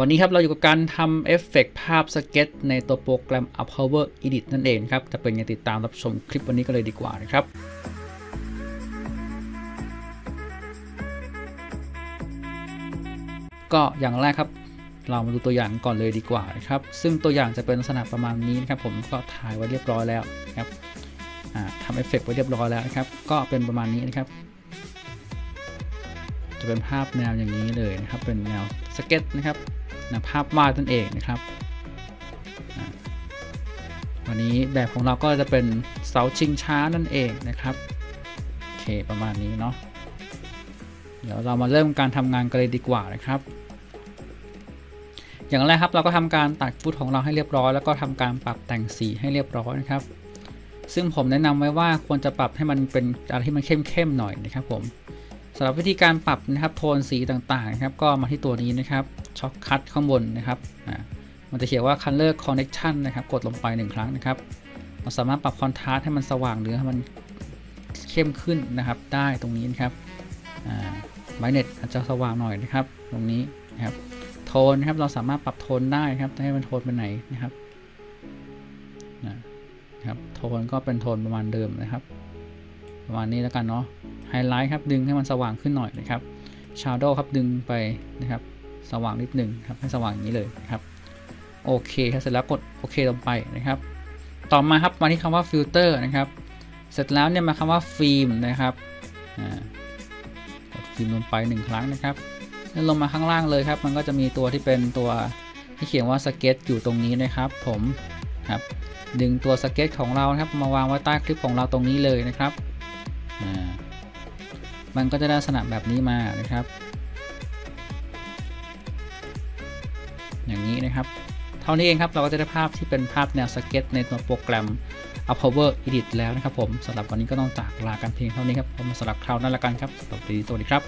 วันนี้ครับเราอยู่กับการทำเอฟเฟกต์ภาพสเก็ตในตัวโปรแกรม Uphover Edit นั่นเองครับจะเป็นยังติดตามรับชมคลิปวันนี้กันเลยดีกว่านะครับก็อย่างแรกครับ เรามาดูตัวอย่างก่อนเลยดีกว่านะครับ ซึ่งตัวอย่างจะเป็นลักษณะประมาณนี้นะครับ ผมก็ถ่ายไว้เรียบร้อยแล้วครับทำเอฟเฟกต์ไว้เรียบร้อยแล้วนะครับ ก็เป็นประมาณนี้นะครับ จะเป็นภาพแนวอย่างนี้เลยนะครับ เป็นแนวสเก็ตนะครับ นวภาพวาดนั่นเองนะครับ วันนี้แบบของเราก็จะเป็นเสาชิงช้านั่นเองนะครับโอเคประมาณนี้เนาะเดี๋ยวเรามาเริ่มการทำงานกันเลยดีกว่านะครับ อย่างแรกครับเราก็ทำการตัดฟุตของเราให้เรียบร้อย แล้วก็ทำการปรับแต่งสีให้เรียบร้อยนะครับ ซึ่งผมแนะนำไว้ว่าควรจะปรับให้มันเป็นอะไรที่มันเข้มๆหน่อยนะครับผม สำหรับวิธีการปรับนะครับโทนสีต่างๆนะครับก็มาที่ตัวนี้นะครับช็อคคัทข้างบนนะครับอ่ามันจะเขียนว่า color connection นะครับกดลงไปหนึ่งครั้งนะครับเราสามารถปรับคอนทราสต์ให้มันสว่างหรือให้มันเข้มขึ้นนะครับได้ตรงนี้นะครับไบเน็ตอาจจะสว่างหน่อยนะครับ ตรงนี้นะครับโทนนะครับเราสามารถปรับโทนได้ครับให้มันโทนเป็นไหนนะครับนะครับโทนก็เป็นโทนประมาณเดิมนะครับ ประมาณนี้แล้วกันเนาะ ไฮไลท์ครับดึงให้มันสว่างขึ้นหน่อยนะครับชาร์โดครับดึงไปนะครับ สว่างนิดหนึ่งครับให้สว่างอย่างนี้เลยนะครับโอเคครับเสร็จแล้วกดโอเคลงไปนะครับ ต่อมาครับมาที่คำว่าฟิลเตอร์นะครับ เสร็จแล้วเนี่ยมาคำว่าฟิล์มนะครับกดฟิล์มลงไปหนึ่งครั้งนะครับแล้วลงมาข้างล่างเลยครับ มันก็จะมีตัวที่เป็นตัวที่เขียนว่าสเก็ตอยู่ตรงนี้นะครับ ผมครับดึงตัวสเก็ตของเราครับมาวางไว้ใต้คลิปของเราตรงนี้เลยนะครับอ่า มันก็จะได้ลักษณะแบบนี้มานะครับ อย่างนี้นะครับ เท่านี้เองครับเราก็จะได้ภาพที่เป็นภาพแนวสเก็ตในตัวโปรแกรม a p p o w e r Edit แล้วนะครับผมสำหรับวันนี้ก็ต้องจากลากันเพียงเท่านี้ครับผมสำหรับคราวหน้าละกันครับสวัสดีสวัสดีครับ